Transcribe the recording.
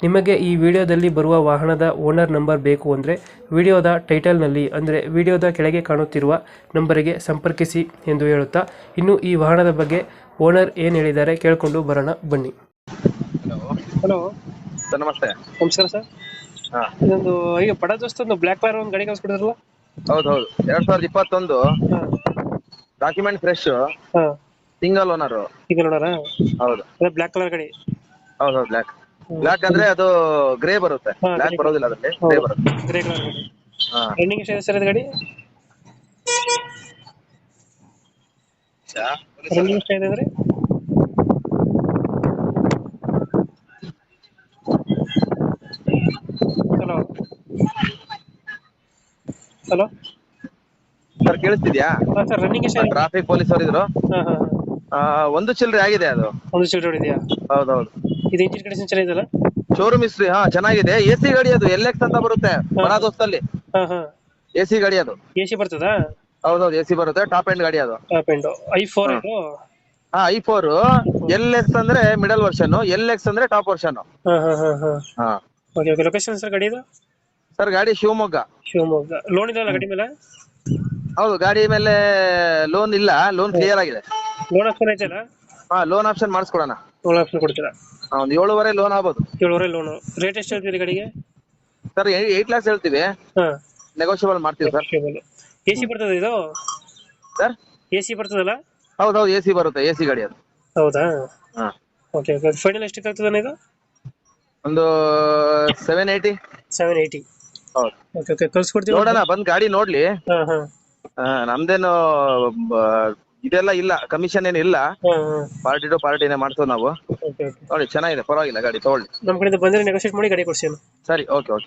ನಿಮಗೆ ಈ ವಿಡಿಯೋದಲ್ಲಿ ಬರುವ ವಾಹನದ ಓನರ್ ನಂಬರ್ ಬೇಕು ಅಂದರೆ ವಿಡಿಯೋದ ಟೈಟಲ್ನಲ್ಲಿ ಅಂದರೆ ವಿಡಿಯೋದ ಕೆಳಗೆ ಕಾಣುತ್ತಿರುವ ನಂಬರಿಗೆ ಸಂಪರ್ಕಿಸಿ ಎಂದು ಹೇಳುತ್ತಾ ಇನ್ನು ಈ ವಾಹನದ ಬಗ್ಗೆ ಓನರ್ ಏನು ಹೇಳಿದ್ದಾರೆ ಕೇಳಿಕೊಂಡು ಬರೋಣ ಬನ್ನಿ. ಹಲೋ ಸರ್ ನಮಸ್ತೆ. ನಮಸ್ಕಾರ ಸರ್. ಹಾ. ಇದೊಂದು ಈಗ ಬಡ ದೋಸ್ತ ಒಂದು ಬ್ಲ್ಯಾಕ್ ಕಲರ್ ಒಂದು ಗಾಡಿ ಕಳ್ಸ್ಕೊಡಿದ್ರಲ್ಲ? ಹೌದು ಹೌದು ಎರಡ್ ಸಾವಿರದ ಇಪ್ಪತ್ತೊಂದು. ಡಾಕ್ಯುಮೆಂಟ್ ಫ್ರೆಶ್ ಹಾಂ. ಸಿಂಗಲ್ ಓನರ್ ಈಗ ನೋಡೋಣ ಹೌದು. ಅದೇ ಬ್ಲ್ಯಾಕ್ ಕಲರ್ ಗಾಡಿ. ಹೌದು ಹೌದು ಬ್ಲ್ಯಾಕ್ ಬ್ಲ್ಯಾಕ್ ಅಂದ್ರೆ ಅದು ಗ್ರೇ ಬರುತ್ತೆ. ಹಾ, ಬ್ಲ್ಯಾಕ್ grey. ಬರೋದಿಲ್ಲ ಅದರಲ್ಲಿ. ಗ್ರೇ ಬರುತ್ತೆ. ಗ್ರೇ ಕಲರ್ ಗಾಡಿ ಹಾ. ರನ್ನಿಂಗ್ ಎಷ್ಟಿದೆ ಸರ್ ಇದು ಗಾಡಿ? ರನ್ನಿಂಗ್ ಎಷ್ಟಿದೆ ಅಂದರೆ? ಹಲೋ ಹಲೋ ಸರ್ ಕೇಳಿಸ್ತಿದ್ಯಾ? ಹಾಂ ಸರ್ ರನ್ನಿಂಗ್ ಎಷ್ಟಿದೆ ಟ್ರಾಫಿಕ್ ಪೊಲೀಸ್ ಅವರು ಇದ್ರು. ಹಾಂ ಹಾಂ ಒಂದು ಚಿಲ್ಲರೆ ಆಗಿದೆ ಅದು. ಒಂದು ಸೀಟ್ ಹೊಡಿದ್ಯಾ? ಹೌದೌದು. ಹೌದು ಇದು ಇಂಜಿನ್ ಕಂಡೀಷನ್ ಶೋರೂಮ್ ಇಸ್ಟ್ರಿ ಹಾ ಚೆನ್ನಾಗಿದೆ. ಎ ಸಿ ಗಾಡಿ ಅದು ಎಲ್ ಎಕ್ಸ್ ಅಂತ ಬರುತ್ತೆ ಬಡ ಹಾ ಹಾ. ಎ ಸಿ ಗಾಡಿ ಅದು. ಎ ಸಿ ಬರ್ತದಾ? ಹೌದೌದು ಎಸಿ ಸಿ ಬರುತ್ತೆ ಟಾಪ್ ಎಂಡ್ ಗಾಡಿ ಅದು. ಟಾಪ್ ಎಂಡು ಐ ಫೋರ್ ಇದು? ಹಾ ಐ ಫೋರ್ ಎಲ್ ಎಕ್ಸ್ ಅಂದ್ರೆ ಮಿಡಲ್ ವರ್ಷನ್ ಎಲ್ ಎಕ್ಸ್ ಅಂದ್ರೆ ಟಾಪ್ ವರ್ಷನ್ ಹಾಂ ಹಾಂ ಹಾಂ ಹಾಂ. ಹಾ. ಓಕೆ ಓಕೆ ಲೊಕೇಶನ್ ಸರ್ ಗಾಡಿ ಇದು? ಸರ್ ಗಾಡಿ ಶಿವಮೊಗ್ಗ. ಶಿವಮೊಗ್ಗ. ಲೋನ್ ಇದೆಯಲ್ಲ ಗಾಡಿ ಮೇಲೆ? ಹೌದು ಗಾಡಿ ಮೇಲೆ ಲೋನ್ ಇಲ್ಲ ಲೋನ್ ಕ್ಲಿಯರ್ ಆಗಿದೆ. ಲೋನ್ ಆಪ್ಷನ್ ಐತಲ್ಲ ಹಾ ಲೋನ್ ಆಪ್ಷನ್ ಮಾಡಿಸ್ಕೊಡೋಣ. ಲೋನ್ ಆಪ್ಷನ್ ಕೊಡ್ತೀರಾ? ಒಂದು ಏಳುವರೆ ಲೋನ್ ಆಗ್ಬೋದು. ಏಳುವರೆ ಲೋನ್ ರೇಟ್ ಎಷ್ಟು ಹೇಳ್ತೀರಿ ಗಾಡಿಗೆ? ಸರ್ ಏಟ್ ಲ್ಯಾಕ್ಸ್ ಹೇಳ್ತೀವಿ. ಹಾಂ. ನೆಗೋಷಿಯಬಲ್ ಮಾಡ್ತೀವಿ ಸರ್. ಎಸಿ ಸಿ ಬರ್ತದೆ ಇದು? ಸರ್? ಎಸಿ ಸಿ ಬರ್ತದಲ್ಲ? ಹೌದು ಹೌದು ಎಸಿ ಸಿ ಬರುತ್ತೆ ಎಸಿ ಸಿ ಗಾಡಿ ಅದು. ಹೌದಾ? ಹಾ. ಓಕೆ ಓಕೆ ಫೈನಲ್ ಎಷ್ಟಕ್ಕೆ ಆಗ್ತದೆ ಇದು ಒಂದು ಸೆವೆನ್ ಏಯ್ಟಿ ಸೆವೆನ್ ಏಯ್ಟಿ ಹೌದು. ಓಕೆ ಓಕೆ ಕಳ್ಸ್ಕೊಡ್ತೀವಿ ನೋಡೋಣ ಬಂದ್ ಗಾಡಿ ನೋಡ್ಲಿ. ಹಾಂ ಹಾಂ. ಆ, ನಮ್ದೇನು ಬ- ಇದೆಲ್ಲ ಇಲ್ಲ ಕಮಿಷನ್ ಏನು ಇಲ್ಲ. ಹಾಂ ಹಾಂ. ಪಾರ್ಟಿ ಟು ಪಾರ್ಟಿನೇ ಮಾಡ್ತೀವಿ ನಾವು. Okay okay. ನೋಡಿ ಚೆನ್ನಾಗಿದೆ ಪರವಾಗಿಲ್ಲ ಗಾಡಿ ತಗೊಳ್ಳಿ. ನಮ್ಮ ಕಡೆಯಿಂದ ಬಂದರೆ ನೆಗೋಷಿಯೇಟ್ ಮಾಡಿ ಗಾಡಿ ಕೊಡ್ಸಿ ಸರಿ ಓಕೆ ಓಕೆ.